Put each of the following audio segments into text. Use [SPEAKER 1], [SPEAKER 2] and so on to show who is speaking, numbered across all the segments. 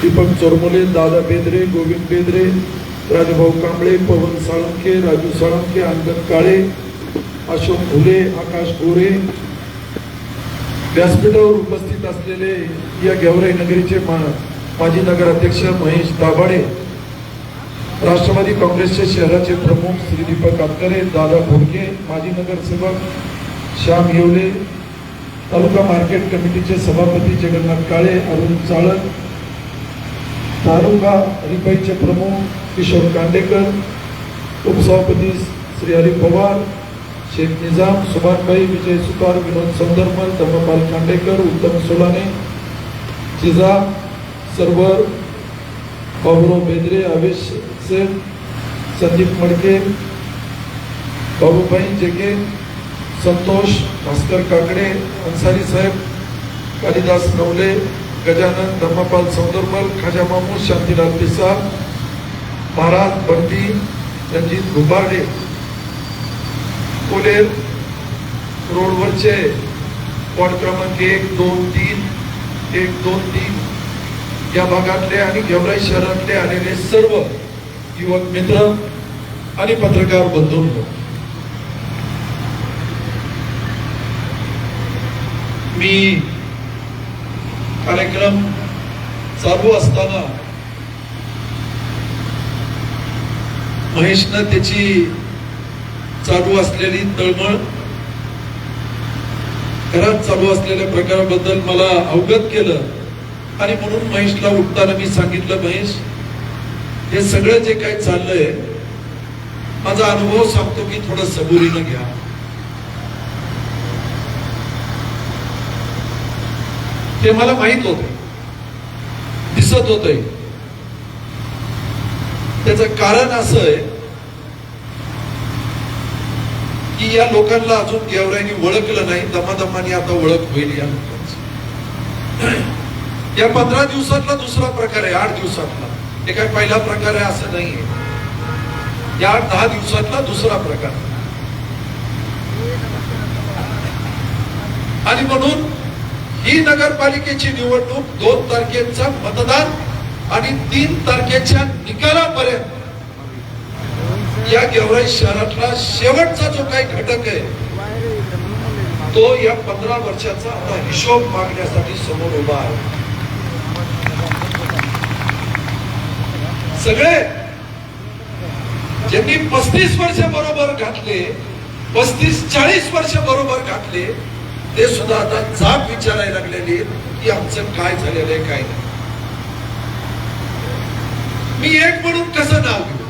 [SPEAKER 1] दीपक चोरमोले दादा बेंद्रे गोविंद बेंद्रे राजभाऊ कांबळे पवन साळंके राजू साळंके अंगद काळे अशोक फुले आकाश गोरे व्यासपीठावर उपस्थित असलेले या गेवराई नगरीचे मा- माजी नगराध्यक्ष महेश दाभाडे राष्ट्रवादी काँग्रेसचे शहराचे प्रमुख श्री दीपक आतकरे दादा भोडके माजी नगरसेवक श्याम येवले तालुका मार्केट कमिटीचे सभापती जगन्नाथ काळे अरुण चाळक तालुका रिपाईचे प्रमुख किशोर कांडेकर उपसभापती श्री हरी पवार शेख निजाम सुभानभाई विजय सुतार विनोद संदर्मल धर्मपाल कांडेकर उत्तम सोलाने जिजा सर्वर बाबुराव बेदरे आवेश सेठ संदीप मडके बाबूभाई जेके संतोष भास्कर काकडे अन्सारी साहेब कालिदास नवले गजानन धर्मपाल सौंदरमल खाजा मामू शांतीलाल पिसाळ महाराज बंटी रणजित घुबार्डे कोलेर रोडवरचे वॉर्ड क्रमांक एक दोन तीन एक दोन तीन. या भागातले आणि गेवराई शहरातले आलेले सर्व युवक मित्र आणि पत्रकार बंधूंनो. मी कार्यक्रम चालू असताना महेशनं त्याची चालू असलेली तळमळ घरात चालू असलेल्या प्रकाराबद्दल मला अवगत केलं आणि म्हणून महेशला उठताना मी सांगितलं महेश हे सगळं जे काही चाललंय माझा अनुभव सांगतो की थोडं सबुरीनं घ्या. ते मला माहीत होत. दिसत होत. त्याच कारण असं आहे की या लोकांना अजून गेवराईने ओळखलं नाही. दमादमाने आता ओळख होईल या लोकांची. या पंधरा दिवसातला दुसरा प्रकार आहे आठ दिवसातला. हे काय पहिला प्रकार आहे असं नाहीये या आठ दहा दिवसातला दुसरा प्रकार. आणि म्हणून ही नगरपालिकेची निवडणूक दोन तारखेचा मतदान आणि तीन तारखेच्या निकालापर्यंत. या गेवराई शहरातला शेवटचा जो काही घटक आहे तो या पंधरा वर्षाचा आता हिशोब मागण्यासाठी समोर उभा आहे. सगळे ज्यांनी पस्तीस वर्ष बरोबर घातले पस्तीस चाळीस वर्ष बरोबर घातले ते सुद्धा आता जाब विचारायला लागलेले आहेत की आमचं काय झालेलं आहे काय नाही. मी एक म्हणून कसं नाव घेऊ?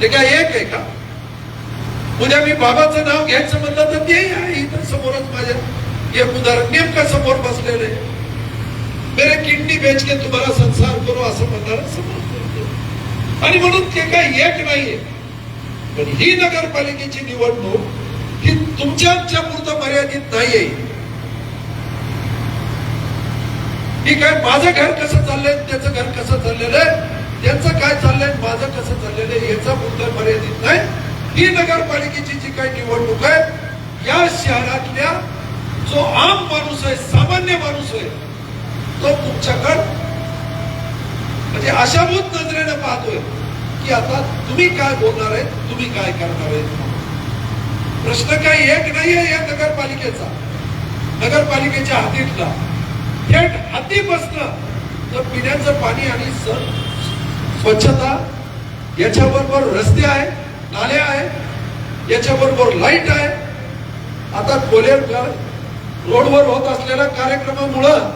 [SPEAKER 1] ते काय एक आहे का? उद्या मी बाबाचं नाव घ्यायचं म्हणलं तर ते आहे इथं समोरच माझ्या. एक उदाहरण नेमका समोर बसलेले मेरे किडनी बेच के तुम्हाला संसार करू असं म्हणणार समोर आणि म्हणून ते काय एक नाहीये. पण ही नगरपालिकेची निवडणूक ही तुमच्या आमच्या पुरतं मर्यादित नाहीये. ही काय माझं घर कसं चाललंय त्याचं घर कसं चाललेलं आहे त्यांचं काय चाललंय माझं कसं चाललेलं आहे याचा मुद्दा मर्यादित नाही. ही नगरपालिकेची जी काही निवडणूक आहे या शहरातल्या जो आम माणूस आहे सामान्य माणूस आहे तो तुमच्याकडं म्हणजे अशाभूत नजरेनं पाहतोय की आता तुम्ही काय बोलणार आहे तुम्ही काय करणार आहे प्रश्न काही एक नाहीये या नगरपालिकेचा. नगरपालिकेच्या हातीतला. थेट हाती बसणं तर पिण्याचं पाणी आणि स्वच्छता याच्याबरोबर रस्ते आहे नाले आहे याच्याबरोबर लाइट आहे. आता कोलेरकर रोडवर होत असलेल्या कार्यक्रमामुळं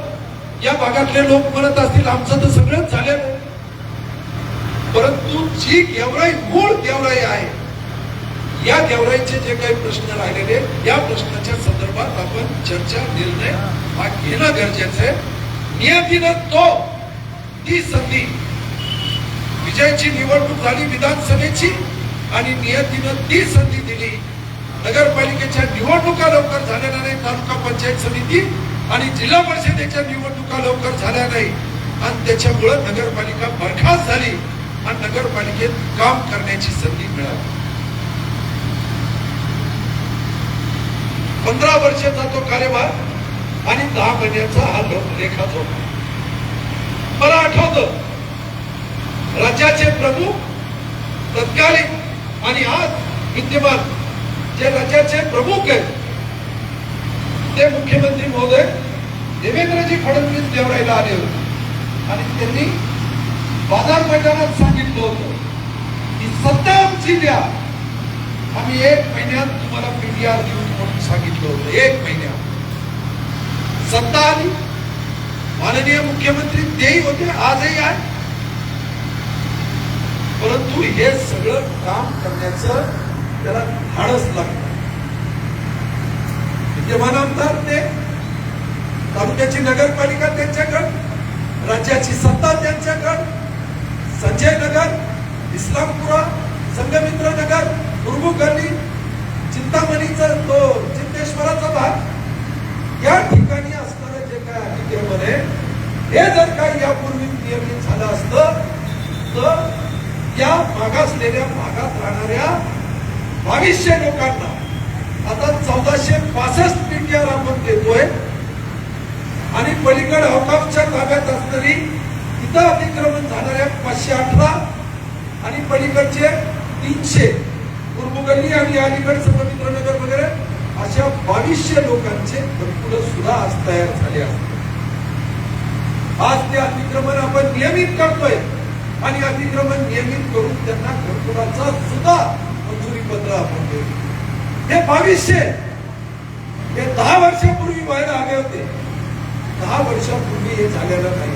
[SPEAKER 1] या भागातले लोक म्हणत असतील आमचं तर सगळंच झालेलं आहे. परंतु जी गेवराई मूळ गेवराई आहे या देवराईचे जे काही प्रश्न राहिलेले या प्रश्नाच्या संदर्भात आपण चर्चा निर्णय हा घेणं गरजेचं आहे. नियतीनं तो ती संधी विजयाची निवडणूक झाली विधानसभेची आणि नियतीनं ती संधी दिली नगरपालिकेच्या निवडणुका लवकर झालेल्या नाही तालुका पंचायत समिती आणि जिल्हा परिषदेच्या निवडणुका लवकर झाल्या नाही. आणि त्याच्यामुळं नगरपालिका बरखास्त झाली आणि नगरपालिकेत काम करण्याची संधी मिळाली. पंधरा वर्षाचा तो कार्यभार आणि दहा महिन्याचा हा लेखाच होता मला आठवत राज्याचे प्रमुख तत्कालीन आणि आज विद्यमान जे राज्याचे प्रमुख आहेत ते मुख्यमंत्री महोदय देवेंद्रजी फडणवीस देवरायला आले होते. आणि त्यांनी बाजार मैदानात सांगितलं होतं की सत्ता आमची द्या. आम्ही एक महिन्यात तुम्हाला पीडीआर देऊ म्हणून सांगितलं होतं. एक महिन्या सत्ता आली. माननीय मुख्यमंत्री तेही होते आजही आहे. परंतु हे सगळं काम करण्याचं त्याला धाडस लागत विद्यमान आमदार ते तालुक्याची नगरपालिका त्यांच्याकडे राज्याची सत्ता त्यांच्याकडे संजय नगर इस्लामपुरा संगमित्र नगर मुर्मू गल्ली चिंतामणीचा तो चिंतेश्वराचा भाग. या ठिकाणी असणारं जे काय अतिक्रमण आहे हे जर काही यापूर्वी नियमित झालं असतं तर या मागासलेल्या भागात राहणाऱ्या बावीसशे लोकांना आता चौदाशे पासष्ट पीटीआर आपण देतोय. आणि पलीकडे औकाफच्या ताब्यात असणारी इथं अतिक्रमण झाणाऱ्या पाचशे अठरा आणि पलीकडचे तीनशे. पूर्वगल्ली आणि अलीगड नगर वगैरे अशा बावीसशे लोकांचे घरकुल सुद्धा आज तयार झाले असते आज ते अतिक्रमण आपण नियमित करतोय आणि अतिक्रमण नियमित करून त्यांना घरकुलाचा सुद्धा मंजुरी पत्र आपण देऊ. हे बावीसशे हे दहा वर्षापूर्वी व्हायला हवे होते. दहा वर्षापूर्वी हे झालेलं नाही.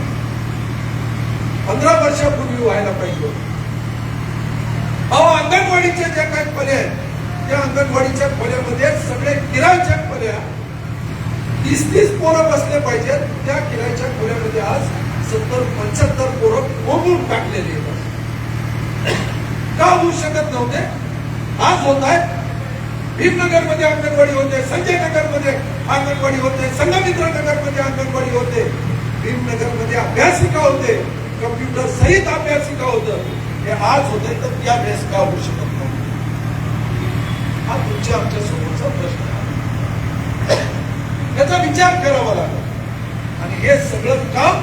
[SPEAKER 1] पंधरा वर्षापूर्वी व्हायला पाहिजे होतं. अहो अंगणवाडीचे ज्या काही खोल्या आहेत त्या अंगणवाडीच्या खोल्यामध्ये सगळे किरायच्या खोल्या तीस तीस पोरं बसले पाहिजेत. त्या किरायच्या खोल्यामध्ये आज सत्तर पंच्याहत्तर पोरं कोंबून टाकलेली आहेत. का होऊ शकत नव्हते? आज होत आहे भीमनगरमध्ये अंगणवाडी होते संजय नगरमध्ये अंगणवाडी होते संगमित्र नगरमध्ये अंगणवाडी होते. भीमनगरमध्ये अभ्यासिका होते कम्प्युटर सहित अभ्यासिका होतं. हे आज होते तर त्या वेळेस का होऊ शकत नव्हते हा तुमच्या आमच्या समोरचा प्रश्न आहे. याचा विचार करावा लागेल. आणि हे सगळं काम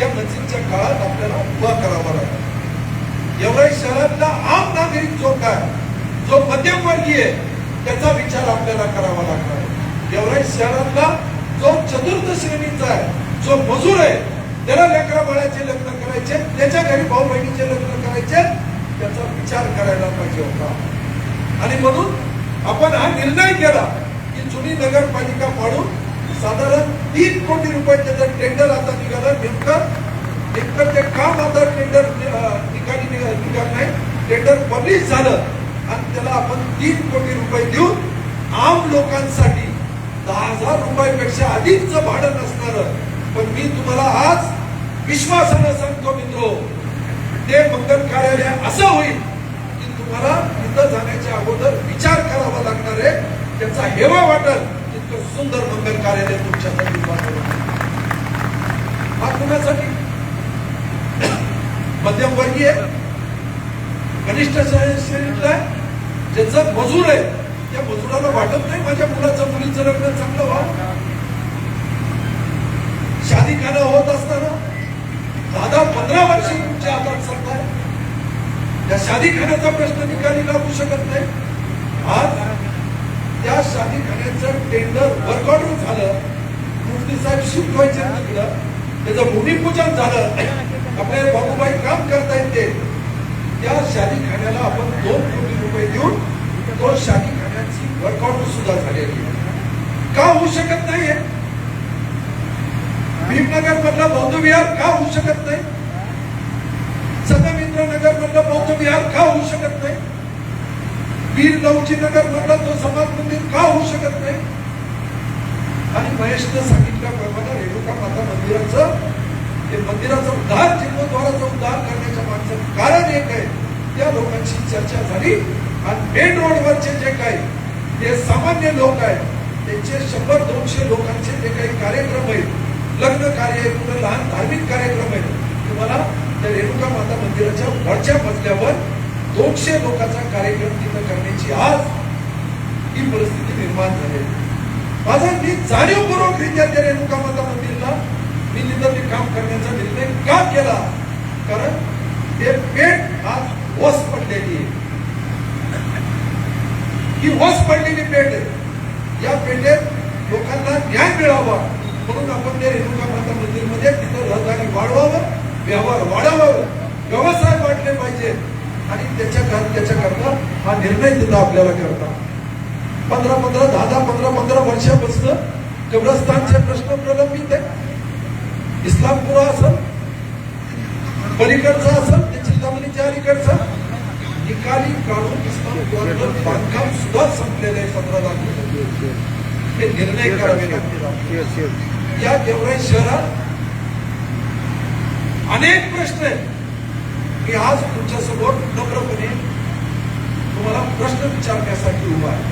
[SPEAKER 1] या नजीकच्या काळात आपल्याला उभा करावा लागेल. एवढ्या शहरातला आम नागरिक जो काय जो मध्यमवर्गीय त्याचा विचार आपल्याला करावा लागणार एवढ्या शहरातला जो चतुर्थ श्रेणीचा आहे जो मजूर आहे त्याला लेकरा बाळाचे लग्न करायचे त्याच्या घरी भाऊ बहिणीचे लग्न करायचे त्याचा विचार करायला पाहिजे होता. आणि म्हणून आपण हा निर्णय केला की जुनी नगरपालिका पाडून साधारण तीन कोटी रुपये त्याचं टेंडर आता निघालं. नेमकं नेमकं ते काम आता टेंडर ठिकाणी निघाल नाही. टेंडर पब्लिश झालं आणि त्याला आपण तीन कोटी रुपये देऊन आम लोकांसाठी दहा हजार रुपयापेक्षा अधिकचं भाडं नसणार पण मी तुम्हाला आज विश्वासानं सांगतो मित्र ते मंगल कार्यालय असं होईल की तुम्हाला तिथं जाण्याच्या अगोदर विचार करावा लागणार आहे. त्याचा हेवा वाटल तितकं सुंदर मंगल कार्यालय तुमच्यासाठी हा कुणासाठी? मध्यमवर्गीय? कनिष्ठ श्रेणीतला? आहे ज्याचं मजूर आहे त्या मजुराला वाटत नाही माझ्या मुलाचं मुलीचं लग्न चांगलं व्हा शादी खाना होत असताना दादा पंधरा वर्ष तुमच्या हातात सत्ता त्या शादी खाण्याचा प्रश्न निकाली लागू शकत नाही. आज त्या शादी खाण्याचं टेंडर वर्कआउट झालं. मूर्ती साहेब शिफ्ट व्हायचे तिकडं त्याचं भूमिपूजन झालं. आपले बाबूबाई काम करता येते त्या शादी खाण्याला आपण दोन कोटी रुपये देऊन तो शादी खाण्याची वर्कआउट सुद्धा झालेली का होऊ शकत नाहीये? भीमनगर मधलं बौद्ध विहार का होऊ शकत नाही? संगमित्र नगर मधलं बौद्ध विहार का होऊ शकत नाही? वीर लवची नगर मधलं तो समाज मंदिर का होऊ शकत नाही? आणि महेशनं सांगितल्याप्रमाणे रेणुका माता मंदिराचं ते मंदिराचा उद्धार जीर्णोद्वाराचा उद्धार करण्याच्या मागचं कारण एक आहे. त्या लोकांची चर्चा झाली आणि मेन रोडवरचे जे काही ते सामान्य लोक आहेत त्यांचे शंभर दोनशे लोकांचे जे काही कार्यक्रम आहेत लग्न कार्य कुठं लहान धार्मिक कार्यक्रम आहेत. तुम्हाला त्या रेणुका माता मंदिराच्या वरच्या मजल्यावर दोनशे लोकांचा कार्यक्रम तिथं करण्याची आज ही परिस्थिती निर्माण झाली आहे. माझा मी जाणीवपूर्वक रित्या त्या रेणुका माता मंदिरला. मी तिथं ते काम करण्याचा निर्णय का केला? कारण ते पेट आज ओस पडलेली आहे. ही ओस पडलेली पेट आहे. या पेटेत लोकांना न्याय मिळावा. म्हणून आपण ते रेणुका माता मंदिरमध्ये तिथं रहदारी वाढवावं व्यवहार वाढवावं व्यवसाय वाढले पाहिजे. आणि त्याच्या त्याच्याकरता हा निर्णय तिथं आपल्याला करता. पंधरा पंधरा दहा दहा पंधरा पंधरा वर्षापासून कब्रस्तानचे प्रश्न प्रलंबित आहे इस्लामपुरा असेल पलीकडचा असेल ते चिंतामणीच्या अलीकडचा. निकाली काढून इस्लामपुरातलं बांधकाम सुद्धा संपलेलं आहे पंधरा लाख. हे निर्णय करावे लागतील. या गेवराई शहरात? अनेक प्रश्न आहेत. मी आज तुमच्यासमोर नम्रपणे तुम्हाला प्रश्न विचारण्यासाठी उभा आहे.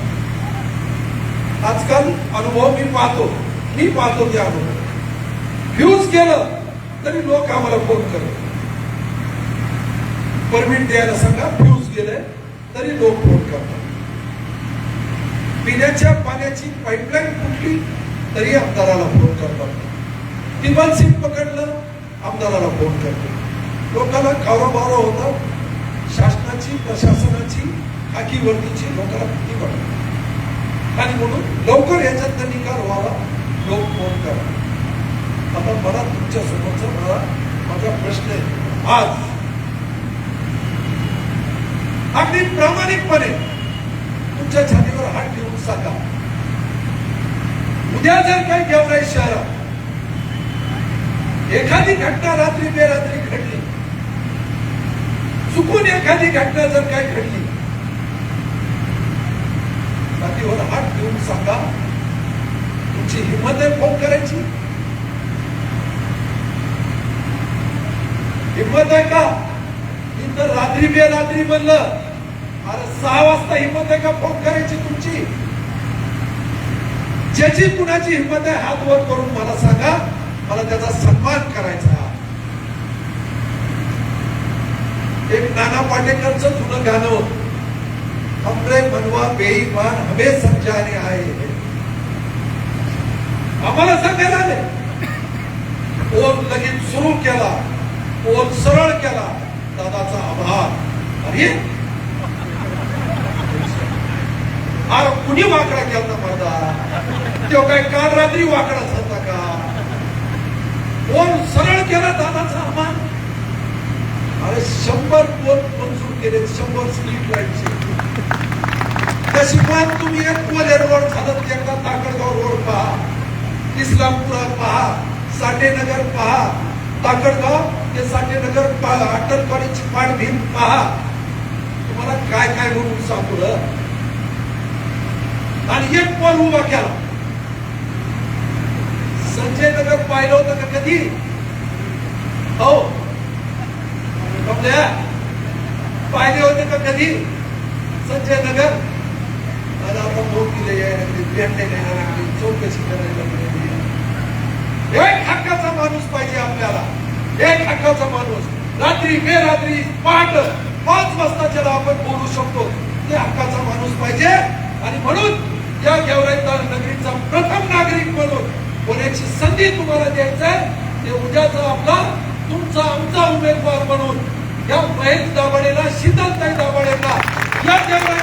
[SPEAKER 1] आजकाल अनुभव मी पाहतो. मी पाहतो ते अनुभव. फ्यूज केलं तरी लोक आम्हाला फोन करतात. परमिट द्यायला सांगा फ्यूज गेलंय तरी लोक फोन करतात. पिण्याच्या पाण्याची पाईपलाईन फुटली तरी आमदाराला फोन करतात. टिबल सिंग पकडलं आमदाराला फोन करतो. लोकांना कावराबावरा होता. शासनाची प्रशासनाची खाकी वर्दीची लोकांना भीती वाटते. आणि म्हणून लवकर याच्यात निकाल व्हावा लोक फोन करा. आता मला तुमच्या समोरचा मला माझा प्रश्न आहे. आज अगदी प्रामाणिकपणे तुमच्या छातीवर हात ठेवून सांगा. उद्या जर काही गेवराई शहरात एखादी घटना रात्री बेरात्री घडली चुकून एखादी घटना जर काही घडली छातीवर हात ठेवून सांगा तुमची हिंमत आहे फोन करायची? हिंमत आहे का? इथं रात्री बेरात्री म्हणलं अरे सहा वाजता हिंमत आहे का फोन करायची तुमची? ज्याची कुणाची हिंमत आहे हात वर करून मला सांगा. मला त्याचा सन्मान करायचा एक नाना पाटेकरचं जुनं गाणं हमरे मनवा बेईमान हमे समजाने आहे आम्हाला सांगायला आले. ओन लगेच सुरू केला. ओन सरळ केला. दादाचा आभार. अरे अरे कुणी वाकडा केला माझा तो काय काल रात्री वाकडाच होता का? कोण सरळ केला दादाचा आभार अरे शंभर पोल मंजूर केले शंभर स्ट्रीट लाईटचे त्याशिवाय तुम्ही एक कोले रोड झालं एकदा ताकडगाव रोड पहा. इस्लामपुरा पहा साठेनगर पहा. ताकडगाव ते साठेनगर पहा अटल कॉलेजची पाठ भीम पहा. तुम्हाला काय काय म्हणून सापडलं आणि एक पोल उभा केला. संजय नगर पाहिलं होतं का कधी? हो. आपल्या पाहिले होते का कधी? संजय नगर? आणि आता मोठीला यायला लागली भेटायला यायला लागली चौकशी करायला लागली एक हक्काचा माणूस पाहिजे आपल्याला. एक हक्काचा माणूस. रात्री बेरात्री पहाट पाच वाजताच्या आपण बोलू शकतो. ते हक्काचा माणूस पाहिजे. आणि म्हणून या गेवराई नगरीचा प्रथम नागरिक म्हणून होण्याची संधी तुम्हाला द्यायचं आहे. ते उद्याचा आपला तुमचा आमचा उमेदवार म्हणून या महेश दाभाडेला शीतलताई दाभाडेला या गेवराई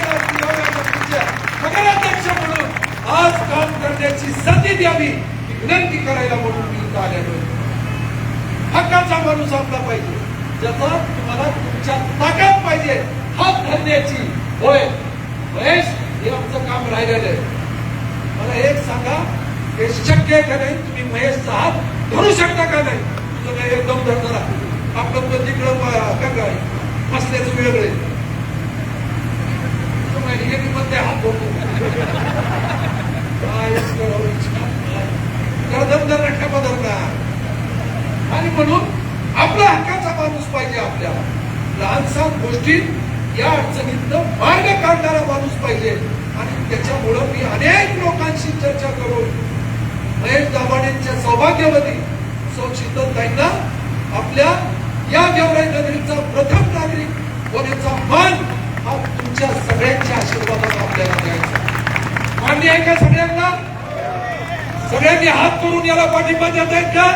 [SPEAKER 1] नगराध्यक्ष म्हणून आज काम करण्याची संधी द्यावी विनंती करायला म्हणून मी इथं आलेलो आहे. हक्काचा माणूस आपला पाहिजे. ज्याचा तुम्हाला तुमच्या ताकद पाहिजे हात धरण्याची होय. महेश हे आमचं काम राहिलेलं आहे. मला एक सांगा हे शक्य आहे का नाही? तुम्ही महेशचा हात धरू शकता का नाही? तुझं काही एकदम धर आपलं पण तिकडं का काय असल्याचं वेगळे. हे ते हात काय दमदार धरणार आणि म्हणून आपला हक्काचा माणूस पाहिजे आपल्याला. लहान सहान या अडचणीतनं मार्ग काढणारा माणूस पाहिजे. आणि त्याच्यामुळं मी अनेक लोकांशी चर्चा करून महेश दाभाडेंच्या सौभाग्यामध्ये सौ शीतलताईंना आपल्या या गेवराई नगरीचा प्रथम नागरिक होण्याचा मान हा तुमच्या सगळ्यांच्या आशीर्वादाने आपल्याला द्यायचा मान्य आहे का सगळ्यांना? सगळ्यांनी हात करून याला पाठिंबा देत आहेत का?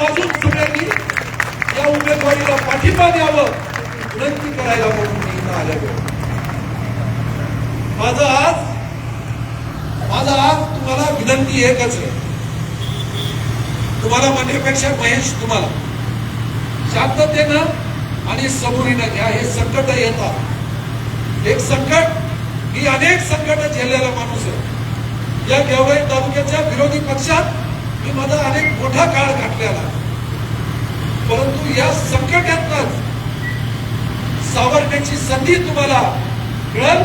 [SPEAKER 1] वाजून सगळ्यांनी या उमेदवारीला पाठिंबा द्यावं विनंती करायला म्हणून. माझं आज माझं आज तुम्हाला विनंती एकच आहे. तुम्हाला म्हणण्यापेक्षा महेश तुम्हाला. शांततेनं आणि सबुरीनं घ्या हे संकट येतात एक संकट ही अनेक संकट झेललेला माणूस आहे. या गेवराई तालुक्याच्या विरोधी पक्षात मी माझा अनेक मोठा काळ घातलेला परंतु या संकटातच सावरण्याची संधी तुम्हाला मिळेल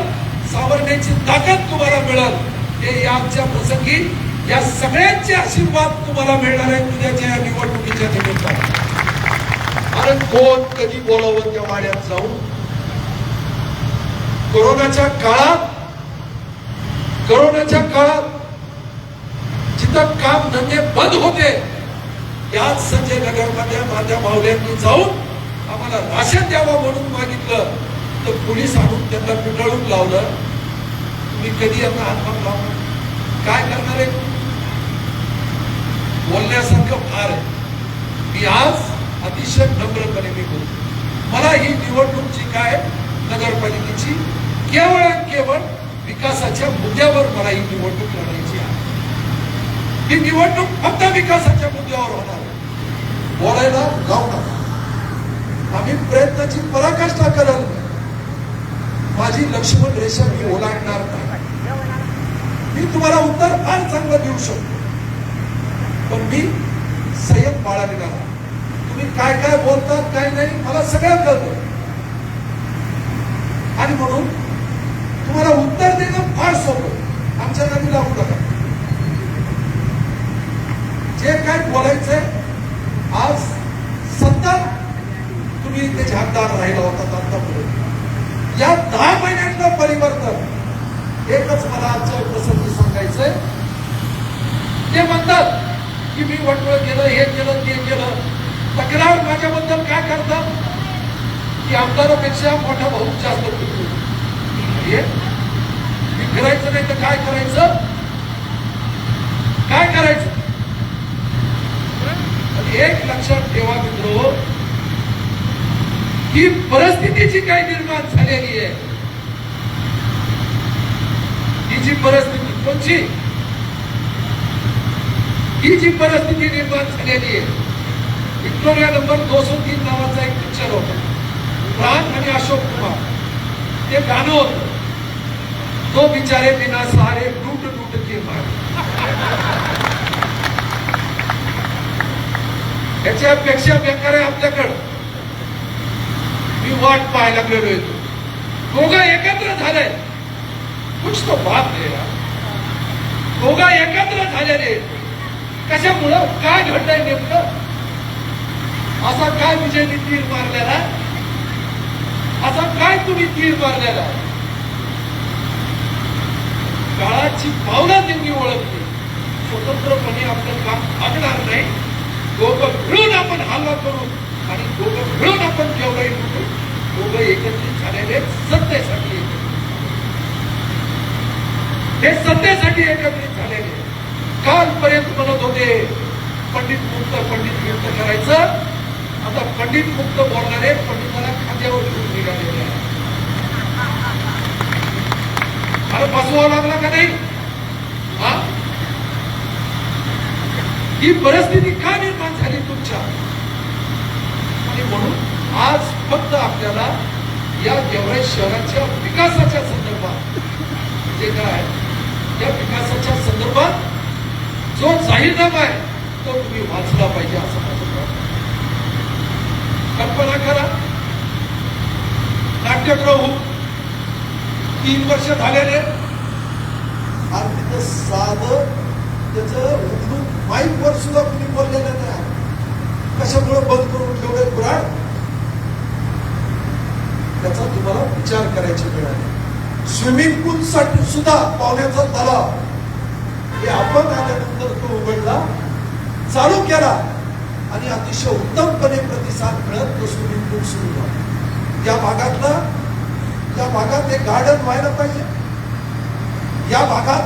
[SPEAKER 1] सावरण्याची ताकद तुम्हाला मिळेल. हे या आजच्या प्रसंगी या सगळ्यांचे आशीर्वाद तुम्हाला मिळणार आहेत उद्याच्या या निवडणुकीच्या निमित्तानं. कारण कोण कधी बोलावं त्या वाड्यात जाऊन? कोरोनाच्या काळात कोरोनाच्या काळात जिथं काम धंदे बंद होते याच संजय नगरमध्ये माझ्या मावल्यांनी जाऊन आम्हाला राशन द्यावं म्हणून मागितलं. तर पोलीस आणून त्यांना पिटाळून लावलं. तुम्ही कधी यांना हातभार लावणार काय करणार आहे? बोलण्यासारखं फार आहे. मी आज अतिशय नम्रपणे मी बोलतो. मला ही निवडणूक जी काय नगरपालिकेची केवळ आणि केवळ विकासाच्या मुद्द्यावर मला ही निवडणूक लढायची आहे. ही निवडणूक फक्त विकासाच्या मुद्द्यावर होणार आहे. बोलायला जाऊ नका. मी प्रयत्नाची पराकाष्ठा करल. माझी लक्ष्मण रेषा मी ओलांडणार नाही. मी तुम्हाला उत्तर फार चांगलं देऊ शकतो. पण मी संयम बाळगणार तुम्ही काय काय बोलतात काय नाही मला सगळं कळतं. आणि म्हणून तुम्हाला उत्तर देणं फार सोपं. आमच्या नदी लागू नका. जे काय बोलायचंय आज सत्ता मी ते झाकदार राहिला होता आतापर्यंत या दहा महिन्यातलं परिवर्तन. एकच मला आजच्या प्रसंगी सांगायचंय. ते म्हणतात की मी वटवळ केलं हे केलं ते केलं. तक्रार माझ्याबद्दल काय करतात की आमदारापेक्षा मोठा भाऊ जास्त फिरतो. हे? मी फिरायचं नाही तर काय करायचं काय करायचं पण एक लक्षात ठेवा मित्र ही परिस्थिती जी काही निर्माण झालेली आहे? ही जी परिस्थिती कोणची? ही जी परिस्थिती निर्माण झालेली आहे. विक्टोरिया नंबर दोनशे तीन नावाचा एक पिक्चर होता. प्राण आणि अशोक कुमार. ते गाणं होत. तो बिचारे बिना सहारे लूट लूट के मार. याच्यापेक्षा बेकार आहे आपल्याकडं. मी वाट पाहायला गेलो येतो दोघं एकत्र झालंय. कुछ तो बाप आहे दोघं एकत्र झालेले. कशामुळं? काय घडलंय नेमकं? असा काय विजयनी तीर मारलेला? असा काय तुम्ही तीर मारलेला? काळाची भावना त्यांनी ओळखली. स्वतंत्रपणे आपलं काम भागणार नाही. दोघं मिळून आपण हल्ला करू आणि दोघं मिळून आपण जेवढाही लुटू दोघं एकत्रित झालेले सत्तेसाठी एकत्रित. हे सत्तेसाठी एकत्रित झालेले. कालपर्यंत म्हणत होते पंडित मुक्त पंडित मुक्त करायचं. आता पंडित मुक्त बोलणारे पंडिताला खांद्यावर घेऊन निघालेले आहे मला फसवावं लागला का नाही? हा? ही परिस्थिती का निर्माण झाली तुमच्या? आणि म्हणून आज फक्त आपल्याला या गेवराई शहराच्या विकासाच्या संदर्भात जे काय या विकासाच्या संदर्भात जो जाहीरनामा आहे तो तुम्ही वाचला पाहिजे असं माझं कल्पना करा नाट्यगृह तीन वर्ष झालेले आणि तिथं साध त्याच उघडून माईक वर सुद्धा कुणी बोललेलं नाही. कशामुळे बंद करून ठेवले पुराण त्याचा तुम्हाला विचार करायची वेळ आहे. स्विमिंग पूल साठी सुद्धा पाण्याचा तलाव. हे आपण आल्यानंतर तो उघडला चालू केला आणि अतिशय उत्तमपणे प्रतिसाद मिळत तो स्विमिंग पूल सुरू झाला. या भागातला या भागात एक गार्डन व्हायला पाहिजे. या भागात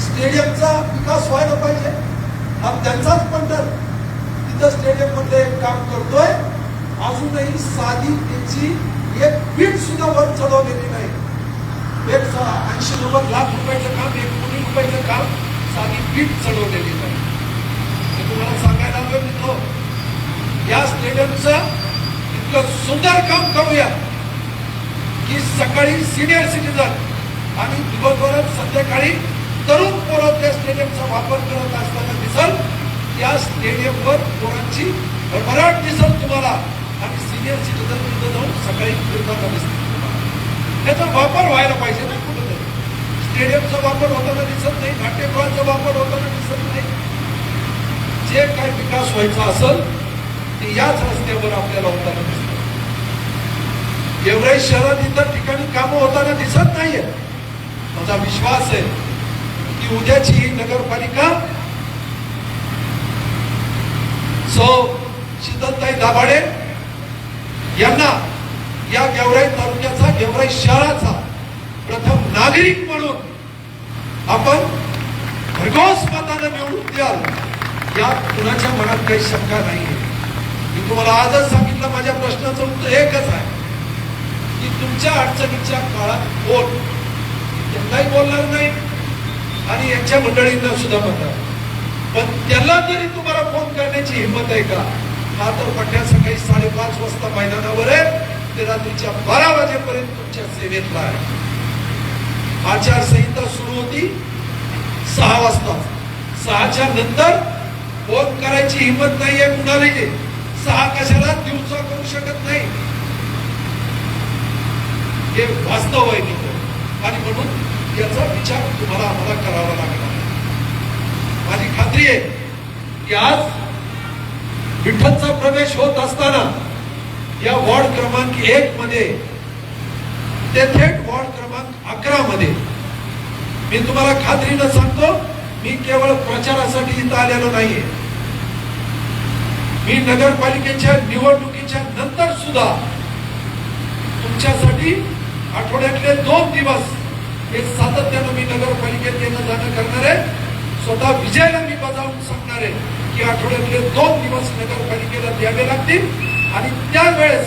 [SPEAKER 1] स्टेडियमचा विकास व्हायला पाहिजे. हा त्यांचाच पंढर तिथं स्टेडियममध्ये एक काम करतोय. अजूनही साधी त्यांची एक पीठ सुद्धा वर चढवलेली नाही. एक ऐंशी नव्वद लाख रुपयाचं काम एक कोटी रुपयाचं काम साधी पीठ चढवलेली नाही. हे तुम्हाला सांगायला हवं मित्र या स्टेडियमचं इतकं सुंदर काम करूया की सकाळी सिनियर सिटीजन आणि दिवसभरात संध्याकाळी तरुण पोरं त्या स्टेडियमचा वापर करत असताना दिसल. त्या स्टेडियमवर पोरांची भरभराट दिसल तुम्हाला. आणि सिनियर सिटीजन तिथं जाऊन सकाळी फिरताना त्याचा वापर व्हायला पाहिजे ना कुठंतरी. स्टेडियमचा वापर होताना दिसत नाही नाट्यगृहाचा वापर होताना दिसत नाही. जे काय विकास व्हायचा असेल ते याच रस्त्यावर आपल्याला होताना दिसत. एवढ्या शहरात इतर ठिकाणी कामं होताना दिसत नाहीये. माझा विश्वास आहे की उद्याची ही नगरपालिका सो शीतलताई दाभाडे यांना या गेवराई तालुक्याचा गेवराई शहराचा प्रथम नागरिक म्हणून आपण भरघोस मतानं निवडून द्याल. या कुणाच्या मनात काही शंका नाहीये. मी तुम्हाला आजच सांगितलं माझ्या प्रश्नाचं उत्तर एकच आहे. की तुमच्या अडचणीच्या काळात कोण? त्यांनाही बोलणार नाही आणि यांच्या मंडळींना सुद्धा म्हणणार पण त्याला जरी तुम्हाला फोन करण्याची हिंमत आहे का? हा तर पट्ट्या सकाळी साडेपाच वाजता मैदानावर आहे. ते रात्रीच्या बारा वाजेपर्यंत तुमच्या सेवेतला आहे. आचारसंहिता सुरू होती. सहा वाजता. सहाच्या नंतर फोन करायची हिंमत नाहीये कुणालाही. सहा कशाला? दिवसा करू शकत नाही. हे वास्तव आहे मित्र. आणि म्हणून याचा विचार तुम्हाला आम्हाला करावा लागणार आहे. माझी खात्री आहे की आज विठ्ठलचा प्रवेश होत असताना या वॉर्ड क्रमांक एक मध्ये ते थेट वॉर्ड क्रमांक अकरा मध्ये. मी तुम्हाला खात्रीनं सांगतो मी केवळ प्रचारासाठी इथं आलेलो नाहीये. मी नगरपालिकेच्या निवडणुकीच्या नंतर सुद्धा तुमच्यासाठी आठवड्यातले दोन दिवस हे सातत्यानं मी नगरपालिकेत येणं जाणं करणार आहे स्वतः विजयला मी बजावून सांगणार. आहे की आठवड्यातले दोन दिवस नगरपालिकेला द्यावे लागतील. आणि त्यावेळेस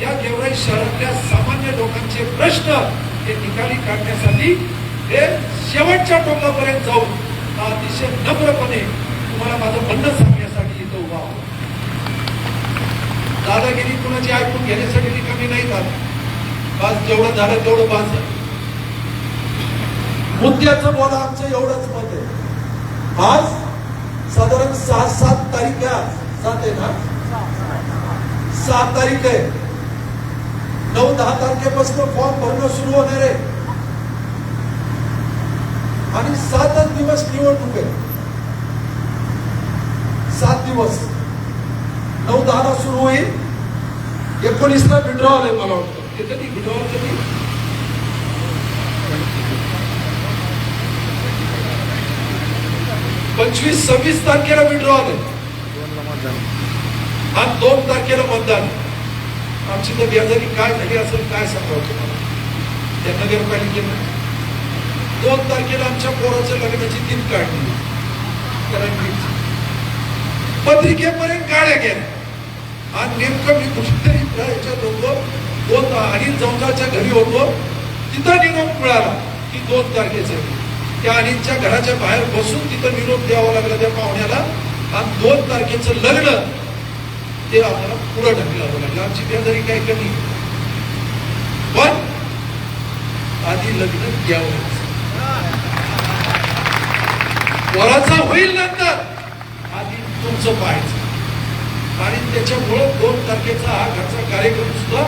[SPEAKER 1] या गेवराई शहरातल्या सामान्य लोकांचे प्रश्न हे निकाली काढण्यासाठी हे शेवटच्या टोकापर्यंत जाऊन अतिशय नम्रपणे तुम्हाला माझं म्हणणं सांगण्यासाठी इथं उभा आहोत. दादागिरी कुणाची ऐकून घेण्यासाठी रिकामी नाही झाली. बाज जेवढं झालं तेवढं बाज मुद्द्याचं बोला आमचं एवढंच मत आहे. आज साधारण सहा सात तारीख घ्या सात आहे ना? सात तारीख आहे. नऊ दहा तारखेपासून फॉर्म भरणं सुरू होणार आहे. आणि सातच दिवस निवडणूक आहे. सात दिवस. नऊ दहाला सुरू होईल. एकोणीसला विड्रॉल आहे मला वाटतं ते कधी विड्रॉल कधी पंचवीस सव्वीस तारखेला विड्रॉल आहे आणि दोन तारखेला मतदान. आमची तर बेजारी काय झाली असेल काय सांगावं तुम्हाला? त्या नगरपालिकेनं दोन तारखेला आमच्या पोराच्या लग्नाची दिन काढली. पत्रिकेपर्यंत काळ्या गेल्या. आणि नेमकं मी कुठेतरी याच्यात होतो. दोन अनिल जमजाच्या घरी होतो. तिथं निरोप मिळाला की दोन तारखेचे. त्या अनिलच्या घराच्या बाहेर बसून तिथं निरोप द्यावा लागला त्या पाहुण्याला. आणि दोन तारखेचं लग्न ते आम्हाला पुढं ढकलावं लागलं. आमची बेजारी काय कमी? पण आधी लग्न द्यावं. वराचा होईल नंतर आधी तुमचं पाहायचं. आणि त्याच्यामुळं दोन तारखेचा हा घरचा कार्यक्रम सुद्धा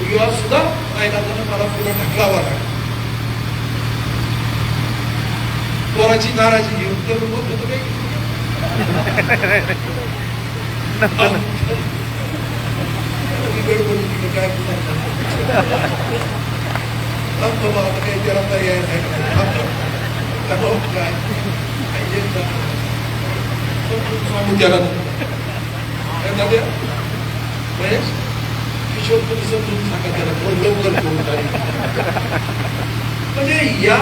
[SPEAKER 1] विवाह सुद्धा नाईलाजानं मला पुढे ढकलावा लागला. पोराची नाराजी घेऊन ते बोलत होतो काही काय पुन्हा बाबा, काही त्याला पर्याय नाही. काय? काय नाही. त्याला काय महेश किशोर तुम्ही समजून सांगा त्याला लवकर करून म्हणजे या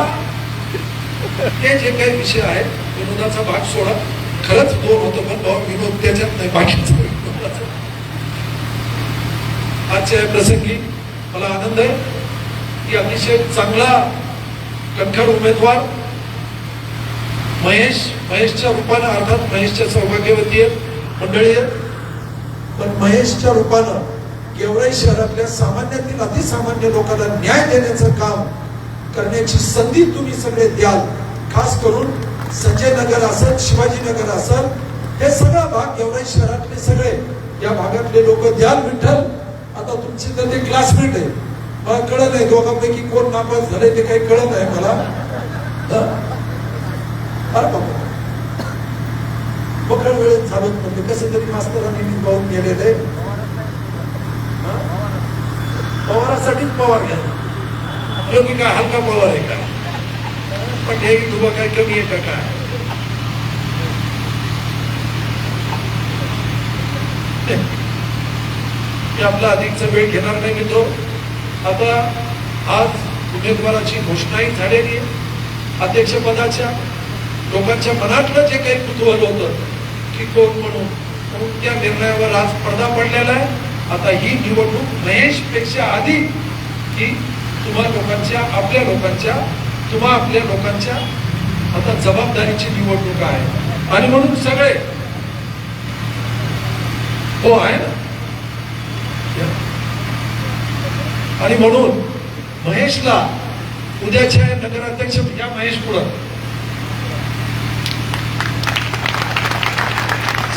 [SPEAKER 1] हे जे काही विषय आहेत विनोदाचा भाग सोडा. खरंच दोन होतं पण भाऊ विनोद त्याच्यात नाही बाकीचं आजच्या प्रसंगी मला आनंद आहे की अतिशय चांगला कणखर उमेदवार महेश महेशच्या रूपानं अर्थात महेशच्या सौभाग्यवती आहेत मंडळी आहेत. पण महेशच्या रूपानं गेवराई शहरातल्या सामान्यातील अतिसामान्य लोकांना न्याय देण्याचं काम करण्याची संधी तुम्ही सगळे द्याल. खास करून संजय नगर असेल शिवाजीनगर असेल हे सगळा भाग गेवराई शहरातले सगळे या भागातले लोक द्याल विठ्ठल. आता तुमचे तर ते क्लासमेट आहे. मला कळत नाही दोघांपैकी कोण नापास झाले ते काही कळत आहे मला. अरे बाबा. बकळ वेळेत झालं म्हणजे कसं तरी मास्तरांनी पाहून गेलेले. पवारासाठीच पवार तो योगी काय हलका पवार आहे का? पण हे तुम्हाला काय कमी आहे का काय? मी आपला अधिकचा वेळ घेणार नाही मित्र. आता आज उमेदवाराची घोषणाही झालेली आहे. अध्यक्षपदाच्या लोकांच्या मनातलं जे काही कुतूहल होतं की कोण म्हणून म्हणून त्या निर्णयावर आज पडदा पडलेला आहे? आता ही निवडणूक महेशपेक्षा आधी ही तुम्हा लोकांच्या आपल्या लोकांच्या तुम्हा आपल्या लोकांच्या आता जबाबदारीची निवडणूक आहे. आणि म्हणून सगळे हो आहे ना? आणि म्हणून महेशला उद्याच्या नगराध्यक्ष या महेश पुढं.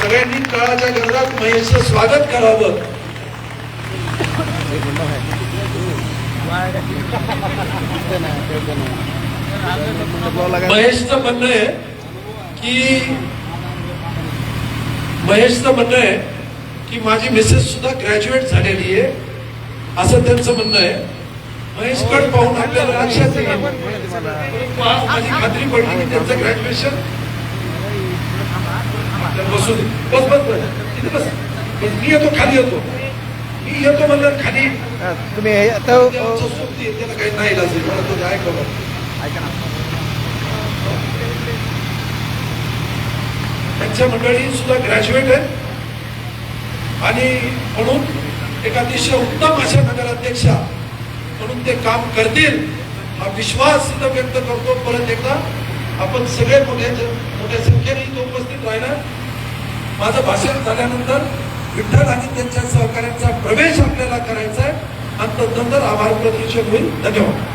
[SPEAKER 1] सगळ्यांनी काळाच्या गरजात महेशचं स्वागत करावं. महेशचं म्हणणं आहे की महेशचं म्हणणं आहे की माझी मिसेस सुद्धा ग्रॅज्युएट झालेली आहे असं त्यांचं म्हणणं आहे. महेशकड पाहून आपल्याला लक्षात येईल. आज माझी खात्री पडली की त्यांचं ग्रॅज्युएशन बसून बस बस बस. बस, मी येतो खाली येतो. मी येतो म्हणलं खाली
[SPEAKER 2] तुम्ही हे आता
[SPEAKER 1] काही नाही
[SPEAKER 2] ऐका ना.
[SPEAKER 1] त्यांच्या मंडळी सुद्धा ग्रॅज्युएट आहे आणि म्हणून एक अतिशय उत्तम अशा नगराध्यक्षा म्हणून ते काम करतील हा विश्वास इथं व्यक्त करतो. परत एकदा आपण सगळे मोठ्या मोठ्या संख्येने इथं उपस्थित राहिला माझं भाषण झाल्यानंतर विठ्ठल आणि त्यांच्या सहकार्यांचा प्रवेश आपल्याला करायचा आहे. आणि तदनंतर आभार प्रदर्शन होईल धन्यवाद।